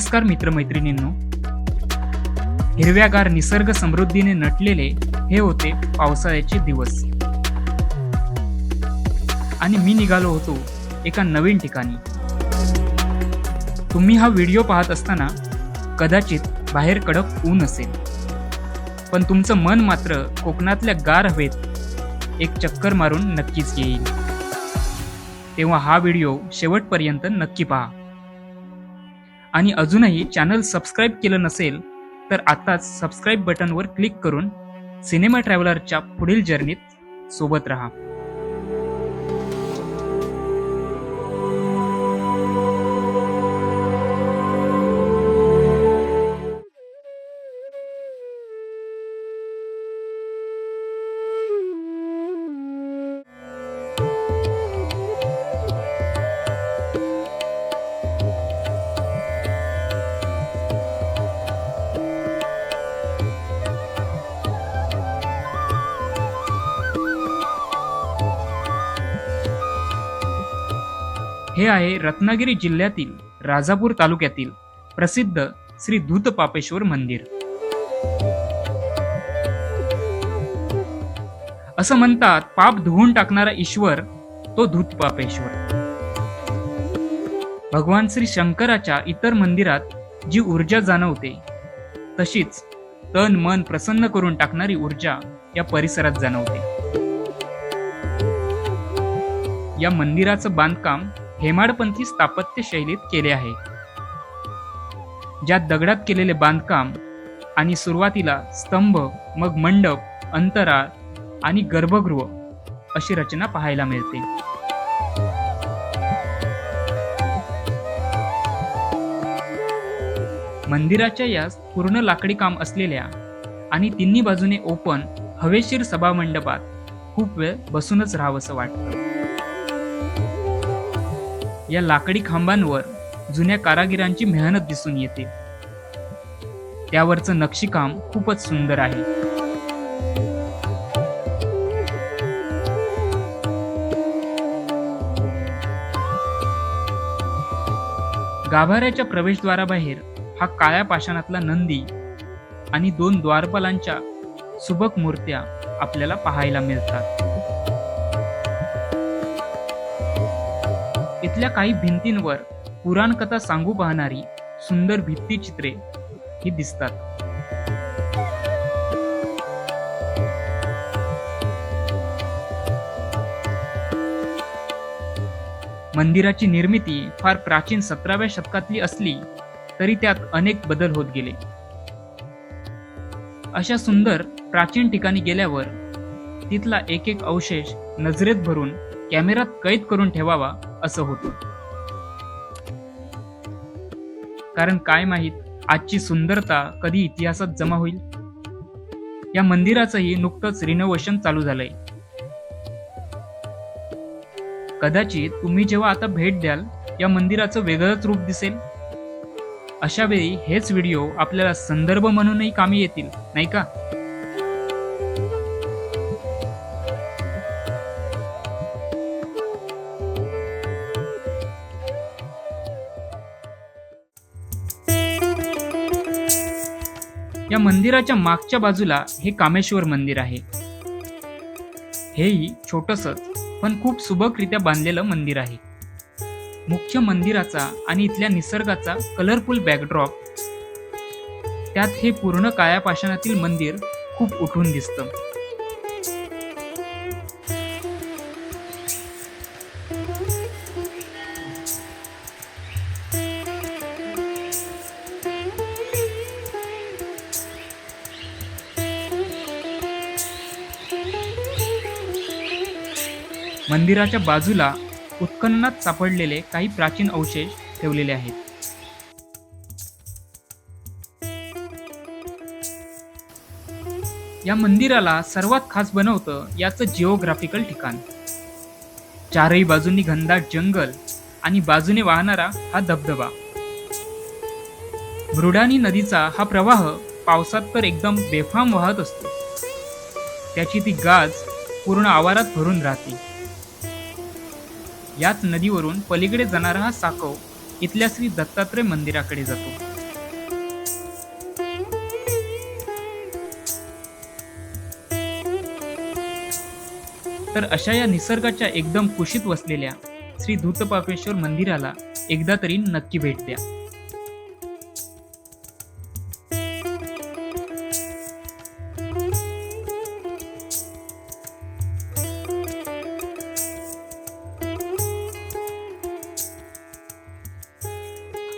नमस्कार मित्रमैत्रिणींनो. हिरव्यागार निसर्ग समृद्धीने नटलेले हे होते पावसाळ्याचे दिवस. आणि मी निघालो होतो एका नवीन ठिकाणी. तुम्ही हा व्हिडिओ पाहत असताना कदाचित बाहेर कडक ऊन असेल. पण तुमचं मन मात्र कोकणातल्या गार हवेत एक चक्कर मारून नक्कीच येईल. तेव्हा हा व्हिडिओ शेवटपर्यंत नक्की पहा. आणि अजूनही चॅनल सबस्क्राईब केलं नसेल तर आताच सबस्क्राईब बटनवर क्लिक करून सिनेमा ट्रॅव्हलरच्या पुढील जर्नीत सोबत राहा. हे आहे रत्नागिरी जिल्ह्यातील राजापूर तालुक्यातील प्रसिद्ध श्री धूत पापेश्वर मंदिर. असं म्हणतात पाप धुवून टाकणारा ईश्वर तो धूत पापेश्वर भगवान श्री शंकराच्या इतर मंदिरात जी ऊर्जा जाणवते तशीच तन मन प्रसन्न करून टाकणारी ऊर्जा या परिसरात जाणवते. या मंदिराचं बांधकाम हेमाडपंथी स्थापत्य शैलीत केले आहे. ज्यात दगडात केलेले बांधकाम आणि सुरुवातीला स्तंभ मग मंडप अंतराळ आणि गर्भगृह अशी रचना पाहायला मिळते. मंदिराच्या या पूर्ण लाकडी काम असलेल्या आणि तिन्ही बाजूने ओपन हवेशीर सभा मंडपात खूप वेळ बसूनच राहावंसं वाटतं. या लाकडी खांबांवर जुन्या कारागिरांची मेहनत दिसून येते. त्यावरचं नक्षीकाम खूपच सुंदर आहे. गाभाऱ्याच्या प्रवेशद्वाराबाहेर हा काळ्या पाषाणातला नंदी आणि दोन द्वारपालांच्या सुबक मूर्त्या आपल्याला पाहायला मिळतात. इथल्या काही भिंतींवर पुराणकथा सांगू पाहणारी सुंदर भित्तिचित्रे ही दिसतात. मंदिराची निर्मिती फार प्राचीन सतराव्या शतकातली असली तरी त्यात अनेक बदल होत गेले. अशा सुंदर प्राचीन ठिकाणी गेल्यावर तिथला एक एक अवशेष नजरेत भरून कॅमेरात कैद करून ठेवावा असं होतं. कारण काय माहीत आजची सुंदरता कधी इतिहासात जमा होईल? या मंदिराचंही नुकतंच रिनोव्हेशन चालू झालंय. कदाचित तुम्ही जेव्हा आता भेट द्याल या मंदिराचं वेगळंच रूप दिसेल? अशा वेळी हेच व्हिडिओ आपल्याला संदर्भ म्हणूनही कामी येतील नाही का? या मंदिराच्या मागच्या बाजूला हे कामेश्वर मंदिर आहे. हेही छोटसच पण खूप सुबकरित्या बांधलेलं मंदिर आहे. मुख्य मंदिराचा आणि इथल्या निसर्गाचा कलरफुल बॅकड्रॉप त्यात हे पूर्ण कायापाषाणातील मंदिर खूप उठून दिसतं. मंदिराच्या बाजूला उत्खननात सापडलेले काही प्राचीन अवशेष ठेवलेले आहेत. या मंदिराला सर्वात खास बनवतं याचं जिओग्राफिकल ठिकाण. चारही बाजूंनी घनदाट जंगल आणि बाजूने वाहणारा हा धबधबा. मृडानी नदीचा हा प्रवाह पावसात तर एकदम बेफाम वाहत असतो. त्याची ती गाज पूर्ण आवारात भरून राहते. याच नदीवरून पलीकडे जाणारा हा साकव इथल्या श्री दत्तात्रय मंदिराकडे जातो. तर अशा या निसर्गाच्या एकदम कुशीत वसलेल्या श्री धूतपापेश्वर मंदिराला एकदा तरी नक्की भेट द्या.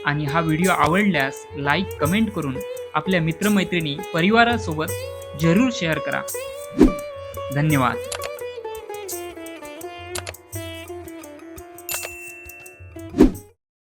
आणि हा व्हिडिओ आवडल्यास लाईक कमेंट करून आपल्या मित्रमैत्रिणी परिवारासोबत जरूर शेअर करा. धन्यवाद.